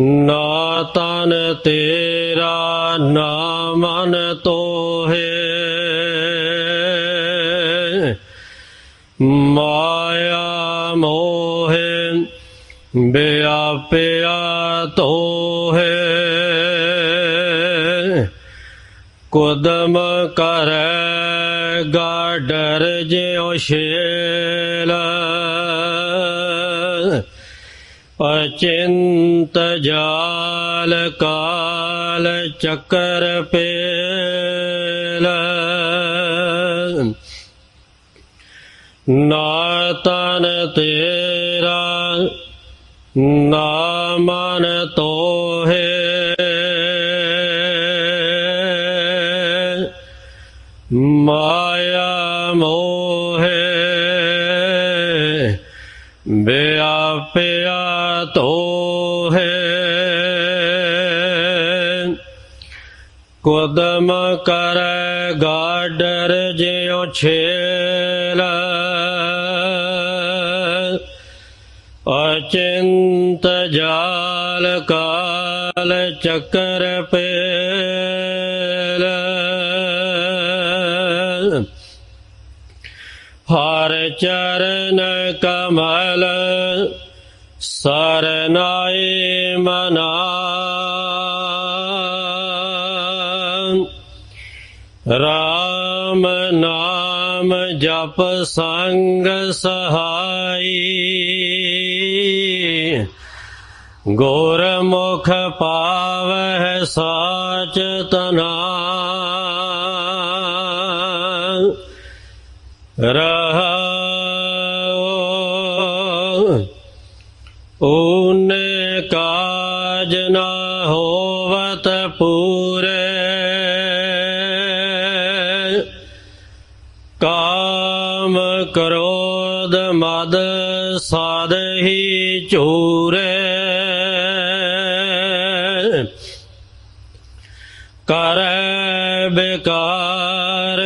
ਨਾ ਤਨ ਤੇਰਾ ਨਾ ਮਨ ਤੋਹੇ। ਮਾਇਆ ਮੋਹੇ, ਬਿਆਪਿਆ ਤੋਹੇ। ਕੁਦਮ ਕਰੈ ਗਾਡਰ ਜਿਉ ਸ਼ੇਲ ਅਚਿੰਤ ਜਾਲ ਕਾਲ ਚੱਕਰ ਪੇਲ। ਨਾ ਤਨ ਤੇਰਾ ਨਾ ਮਨ ਤੋਹੇ। ਮਾਇਆ ਤੋਹੇ ਕੁਦਮ ਕਰੈ ਗਾਡਰ ਜਿਉ ਛੇਲ। ਅਚਿੰਤ ਜਾਲ ਕਾਲ ਚੱਕਰ ਪੇਲ। ਹਰ ਚਰਨ ਕਮਲ ਸਰਨਾਏ ਮਨਾ ਰਾਮ ਨਾਮ ਜਪ ਸੰਗ ਸਹਾਈ ਗੁਰਮੁਖ ਪਾਵਹਿ ਸਾਚ ਤਨਾ ਰਹਾ ਓਨੇ ਕਾਜ ਨਾ ਹੋਵਤ ਪੂਰੇ। ਕਾਮ ਕ੍ਰੋਧ ਮਦ ਸਾਧ ਹੀ ਚੂਰੇ ਕਰੈ ਬਿਕਾਰ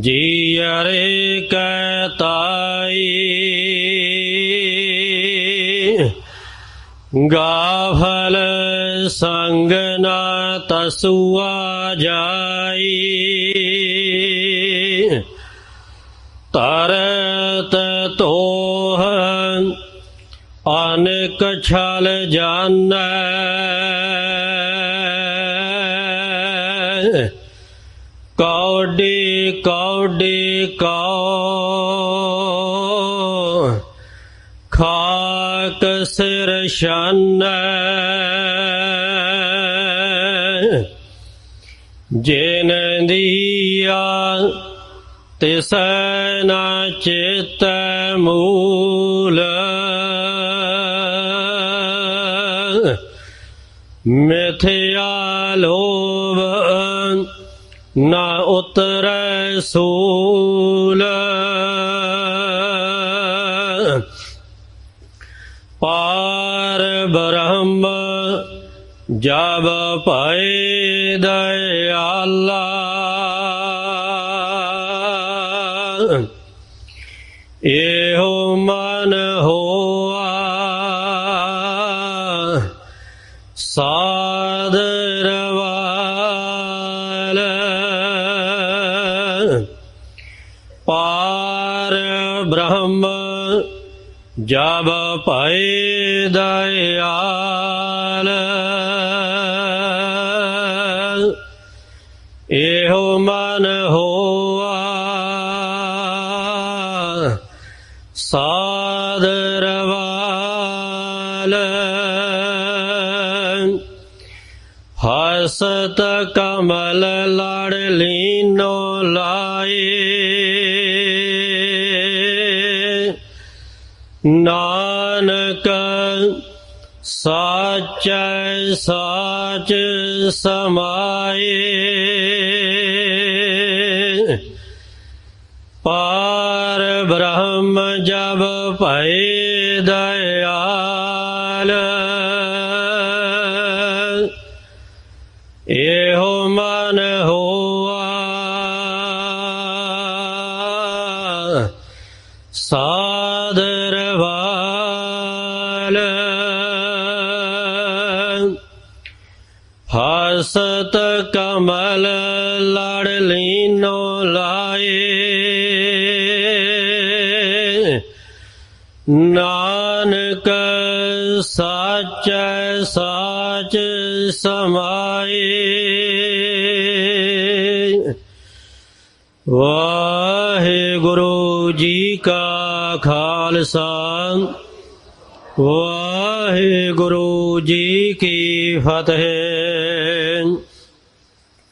ਜੀ ਅਰੇ ਕੈ ਤਾਈ। ਗਾਫਲ ਸੰਗ ਨਾ ਤਸੁਆ ਜਾਈ ਤਰਤ ਤੋਹ ਅਨੇਕ ਛਲ ਜਾਣੈ ਕੌਡੀ ਕੌਡੀ ਕੌ ਖਾਕ ਸਿਰ ਸ਼ਾਨੈ ਜਿਨ ਦੀਆ ਤਿਸ ਨਾ ਚਿਤ ਮੂਲ। ਮਿਥਿਆ ਲੋਭ ਨਾ ਉਤਰੈ ਸੂਲ। ਪਾਰ ਬ੍ਰਹਮ ਜਬ ਭਏ ਦਇਆਲਾ। ਇਹੋ ਮਨ ਹੋਆ ਸਾਦਰ ਪਾਰ ਬ੍ਰਹਮ ਜਬ ਭਏ ਦਇਆਲ ਇਹੋ ਮਨ ਹੋਆ। ਸਾਦਰ ਵਾਲ ਹਸਤ ਕਮਲ ਲੜ ਲੀਨੋ ਲਾਏ। ਨਾਨਕ ਸਾਚੈ ਸਾਚ ਸਮਾਏ ਪਾਰ ਬ੍ਰਹਮ ਜਬ ਭਏ ਦਇਆਲ ਇਹੋ ਮਨ ਹੋਆ ਸਾ ਹਸਤ ਕਮਲ ਲੜ ਲੀਨੋ ਲਾਏ। ਨਾਨਕ ਸਾਚੈ ਸਾਚ ਸਮਾਏ। ਵਾਹਿਗੁਰੂ ਜੀ ਕਾ ਖਾਲਸਾ। ਵਾਹਿਗੁਰੂ ਜੀ ਕੀ ਫਤਿਹ।